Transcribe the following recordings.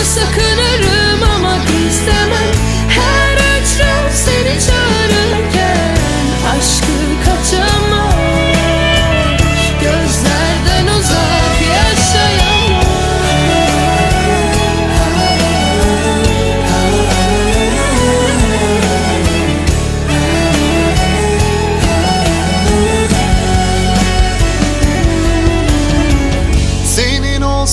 Aşkımı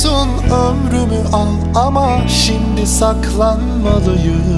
Olsun ömrümü al ama şimdi saklanmalıyız